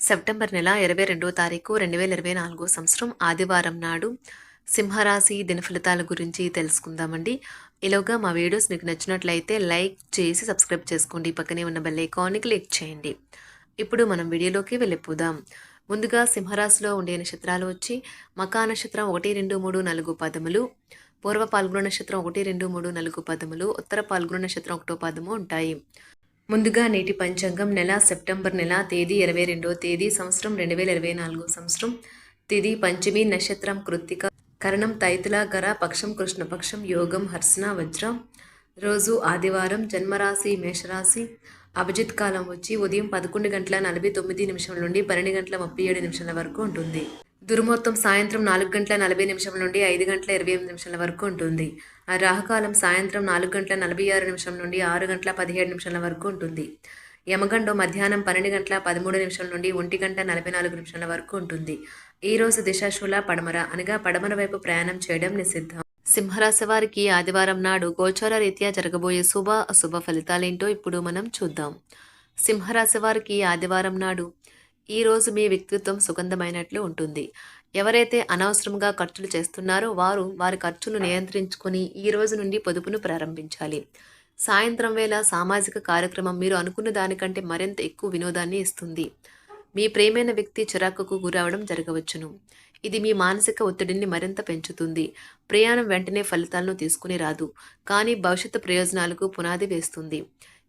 September నెల ఇరవై రెండో తారీఖు రెండు వేల ఇరవై నాలుగో సంవత్సరం ఆదివారం నాడు సింహరాశి దినఫలితాల గురించి తెలుసుకుందామండి. ఇలాగా మా వీడియోస్ మీకు నచ్చినట్లయితే లైక్ చేసి సబ్స్క్రైబ్ చేసుకోండి. పక్కనే ఉన్న బెల్ ఐకాన్ని క్లిక్ చేయండి. ఇప్పుడు మనం వీడియోలోకి వెళ్ళిపోదాం. ముందుగా సింహరాశిలో ఉండే నక్షత్రాలు వచ్చి మకా నక్షత్రం ఒకటి రెండు మూడు నాలుగు పదములు పూర్వ పాల్గొన నక్షత్రం ఒకటి రెండు మూడు నాలుగు పదములు ఉత్తర పాల్గొన నక్షత్రం ఒకటో పదము ఉంటాయి. ముందుగా నేటి పంచాంగం నెల సెప్టెంబర్ నెల తేదీ ఇరవై రెండో తేదీ సంవత్సరం రెండు వేల ఇరవై నాలుగో సంవత్సరం. తిది పంచమి నక్షత్రం కృత్తిక కరణం తైతుల గర పక్షం కృష్ణపక్షం యోగం హర్సన వజ్ర. రోజు ఆదివారం జన్మరాశి మేషరాశి. అభిజిత్ కాలం వచ్చి ఉదయం పదకొండు గంటల నలభై తొమ్మిది నిమిషం నుండి పన్నెండు గంటల ముప్పై ఏడు నిమిషాల వరకు ఉంటుంది. దుర్ముహూర్తం సాయంత్రం నాలుగు గంటల నలభై నిమిషం నుండి ఐదు గంటల ఇరవై ఎనిమిది నిమిషాల వరకు ఉంటుంది. ఆ రాహుకాలం సాయంత్రం నాలుగు గంటల నలభై ఆరు నిమిషం నుండి ఆరు గంటల పదిహేడు నిమిషాల వరకు ఉంటుంది. యమగండం మధ్యాహ్నం పన్నెండు గంటల పదమూడు నిమిషాల నుండి ఒంటి గంట నలభై నాలుగు నిమిషాల వరకు ఉంటుంది. ఈ రోజు దిశాశూల పడమర అనగా పడమర వైపు ప్రయాణం చేయడం నిషిద్ధం. సింహరాశి వారికి ఆదివారం నాడు గోచార రీత్యా జరగబోయే శుభ అశుభ ఫలితాలేంటో ఇప్పుడు మనం చూద్దాం. సింహరాశి వారికి ఆదివారం నాడు ఈరోజు మీ వ్యక్తిత్వం సుగంధమైనట్లు ఉంటుంది. ఎవరైతే అనవసరంగా ఖర్చులు చేస్తున్నారో వారు వారి ఖర్చులు నియంత్రించుకొని ఈ రోజు నుండి పొదుపును ప్రారంభించాలి. సాయంత్రం వేళ సామాజిక కార్యక్రమం మీరు అనుకున్న దానికంటే మరింత ఎక్కువ వినోదాన్ని ఇస్తుంది. మీ ప్రేమైన వ్యక్తి చిరాకుకు గురవడం జరగవచ్చును. ఇది మీ మానసిక ఒత్తిడిని మరింత పెంచుతుంది. ప్రయాణం వెంటనే ఫలితాలను తీసుకుని రాదు. కానీ భవిష్యత్తు ప్రయోజనాలకు పునాది వేస్తుంది.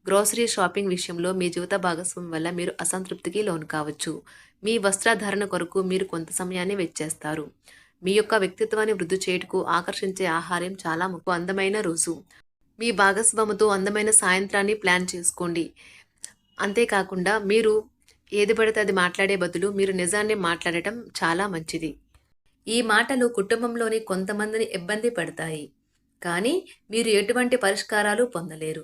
గ్రోసరీ షాపింగ్ విషయంలో మీ జీవిత భాగస్వామి వల్ల మీరు అసంతృప్తికి లోను కావచ్చు. మీ వస్త్రధారణ కొరకు మీరు కొంత సమయాన్ని వెచ్చేస్తారు మీ యొక్క వ్యక్తిత్వాన్ని వృద్ధి చేయుటకు ఆకర్షించే ఆహారం చాలా ముఖ్య. అందమైన రోజు. మీ భాగస్వామితో అందమైన సాయంత్రాన్ని ప్లాన్ చేసుకోండి. అంతేకాకుండా మీరు ఏది పడితే అది మాట్లాడే బదులు మీరు నిజాన్ని మాట్లాడటం చాలా మంచిది. ఈ మాటలు కుటుంబంలోని కొంతమందిని ఇబ్బంది పడతాయి. కానీ మీరు ఎటువంటి పరిష్కారాలు పొందలేరు.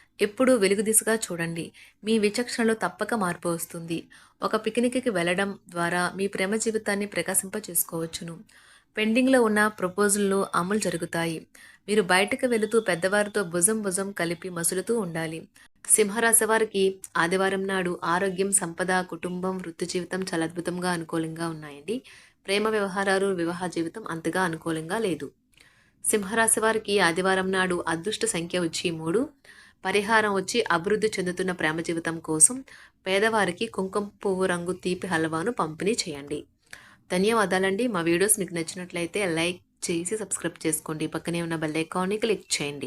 ఎప్పుడూ వెలుగు దిశగా చూడండి. మీ విచక్షణలో తప్పక మార్పు వస్తుంది. ఒక పిక్నిక్కి వెళ్ళడం ద్వారా మీ ప్రేమ జీవితాన్ని ప్రకాశింప చేసుకోవచ్చును పెండింగ్లో ఉన్న ప్రపోజల్లు అమలు జరుగుతాయి. మీరు బయటకు వెళుతూ పెద్దవారితో భుజం భుజం కలిపి మసులుతూ ఉండాలి. సింహరాశి వారికి ఆదివారం నాడు ఆరోగ్యం సంపద కుటుంబం వృత్తి జీవితం చాలా అద్భుతంగా అనుకూలంగా ఉన్నాయండి. ప్రేమ వ్యవహారాలు వివాహ జీవితం అంతగా అనుకూలంగా లేదు. సింహరాశి వారికి ఆదివారం నాడు అదృష్ట సంఖ్య వచ్చి మూడు. పరిహారం వచ్చి అభివృద్ధి చెందుతున్న ప్రేమ జీవితం కోసం పేదవారికి కుంకుమ పువ్వు రంగు తీపి హల్వాను పంపిణీ చేయండి. ధన్యవాదాలండి. మా వీడియోస్ మీకు నచ్చినట్లయితే లైక్ చేసి సబ్స్క్రైబ్ చేసుకోండి. పక్కనే ఉన్న బెల్ ఐకాన్ని క్లిక్ చేయండి.